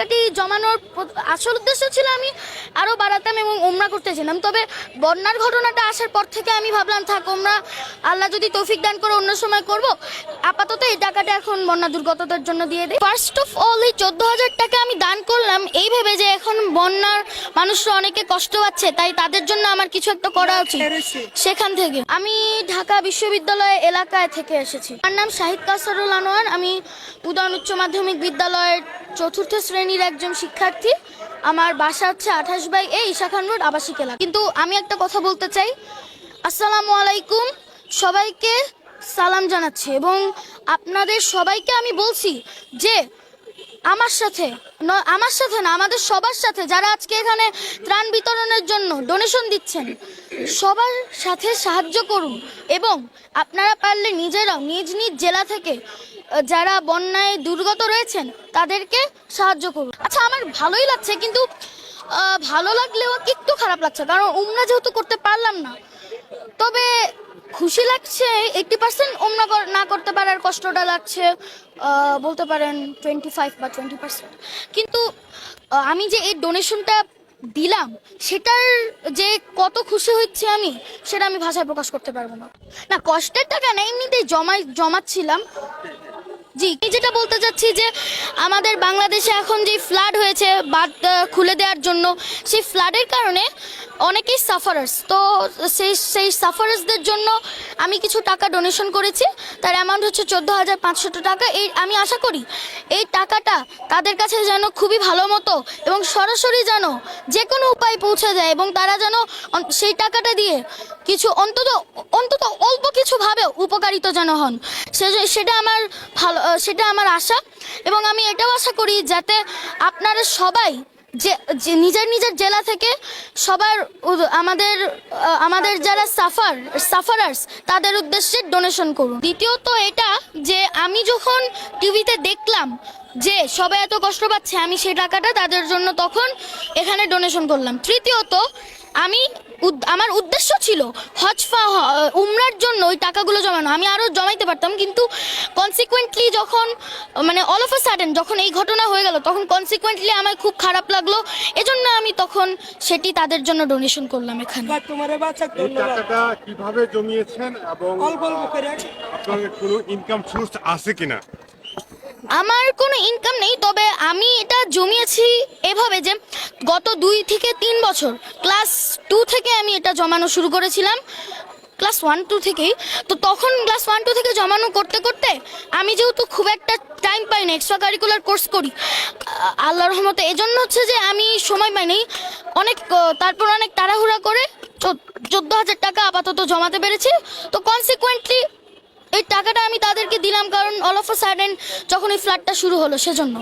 টাকাটি জমানোর আসল উদ্দেশ্য ছিল আমি আরও বাড়াতাম এবং ওমরা করতেছিলাম তবে বন্যার ঘটনাটা আসার পর থেকে আমি ভাবলাম থাক ওমরা আল্লাহ যদি তৌফিক দান করে অন্য সময় করব। আপাতত এই টাকাটা এখন বন্যা দুর্গতদের জন্য দিয়ে দিই ফার্স্ট অফ অল এই চোদ্দ হাজার টাকা আমি দান করলাম এই ভেবে যে এখন বন্যার মানুষরা অনেকে কষ্ট পাচ্ছে তাই তাদের জন্য আমার কিছু একটা করা উচিত। সেখান থেকে আমি ঢাকা বিশ্ববিদ্যালয় এলাকায় থেকে এসেছি। আমার নাম শাহিদ কাসারুল আনোয়ার। আমি উদয়ন উচ্চ মাধ্যমিক বিদ্যালয়ের চতুর্থ শ্রেণির একজন শিক্ষার্থী। আমার বাসা হচ্ছে আঠাশ বাই এ ইশাখান রোড, আবাসিক এলাকা। কিন্তু আমি একটা কথা বলতে চাই। আসসালামু আলাইকুম। সবাইকে সালাম জানাচ্ছি এবং আপনাদের সবাইকে আমি বলছি যে আমার সাথে আমার সাথে না, আমাদের সবার সাথে, যারা আজকে এখানে ত্রাণ বিতরণের জন্য ডোনেশন দিচ্ছেন, সবার সাথে সাহায্য করুন। এবং আপনারা পারলে নিজেরাও নিজ নিজ জেলা থেকে যারা বন্যায় দুর্গত রয়েছেন, তাদেরকে সাহায্য করুন। আচ্ছা আমার ভালোই লাগছে, কিন্তু ভালো লাগলেও একটু খারাপ লাগছে, কারণ উমরা যেহেতু করতে পারলাম না, তবে খুশি লাগছে? এইটটি পার্সেন্ট কর- না করতে পারার কষ্টটা লাগছে। বলতে পারেন টোয়েন্টি ফাইভ বা টোয়েন্টি পার্সেন্ট কিন্তু আমি যে এই ডোনেশনটা দিলাম, সেটার যে কত খুশি হচ্ছে আমি, সেটা আমি ভাষায় প্রকাশ করতে পারব না। না, কষ্টের টাকা না এমনিতেই জমাই জমাচ্ছিলাম। জি যেটা বলতে চাচ্ছি যে, আমাদের বাংলাদেশে এখন যে ফ্লাড হয়েছে বাদ খুলে দেওয়ার জন্য, সেই ফ্লাডের কারণে অনেকেই সাফারার্স তো সেই সেই সাফারার্সদের জন্য আমি কিছু টাকা ডোনেশন করেছি। তার অ্যামাউন্ট হচ্ছে চোদ্দ হাজার পাঁচশো টাকা। এই, আমি আশা করি এই টাকাটা তাদের কাছে যেন খুবই ভালো মতো এবং সরাসরি যেন যে কোনো উপায় পৌঁছে যায় এবং তারা যেন সেই টাকাটা দিয়ে কিছু অন্তত অন্তত অল্প কিছু ভাবে উপকারিত যেন হন। সে- সেটা আমার ভালো, সেটা আমার আশা এবং আমি এটাও আশা করি যাতে আপনারা সবাই যে নিজের নিজের জেলা থেকে সবার আমাদের আমাদের যারা সাফার, সাফারার্স, তাদের উদ্দেশ্যে ডোনেশন করুন। দ্বিতীয়ত এটা যে আমি যখন টিভিতে দেখলাম যে সবাই এত কষ্ট পাচ্ছে, আমি সেই টাকাটা তাদের জন্য তখন এখানে ডোনেশন করলাম। তৃতীয়ত, আমি আমার উদ্দেশ্য ছিল হজফা উমরার জন্য ওই টাকাগুলো জমানো। আমি আরও জমাইতে পারতাম, কিন্তু কনসিকুয়েন্টলি যখন মানে অল অফ আ সাডেন যখন এই ঘটনা হয়ে গেল তখন কনসিকুয়েন্টলি আমার খুব খারাপ লাগল। এজন্য আমি তখন সেটি তাদের জন্য ডোনেশন করলাম এখানে। এই টাকাটা কীভাবে জমিয়েছেন এবং অল্প অল্প করে আপনার কোনো ইনকাম সোর্স আছে কিনা? আমার কোনো ইনকাম নেই তবে আমি এটা জমিয়েছি এভাবে যে গত দুই থেকে তিন বছর ক্লাস টু থেকে আমি এটা জমানো শুরু করেছিলাম। ক্লাস ওয়ান, টু থেকেই। তো তখন ক্লাস ওয়ান, টু থেকে জমানো করতে করতে আমি যেহেতু খুব একটা টাইম পাই না এক্সট্রা কারিকুলার কোর্স করি আল্লাহর রহমতে। এজন্য হচ্ছে যে আমি সময় পাই পাইনি অনেক তারপর অনেক তাড়াহুড়া করে চোদ্দ হাজার টাকা আপাতত জমাতে পেরেছি। তো কনসিকুয়েন্টলি এই টাকাটা আমি তাদেরকে দিলাম, কারণ অল অফ আ সাডেন যখন এই ফ্ল্যাটটা শুরু হলো, সেজন্য।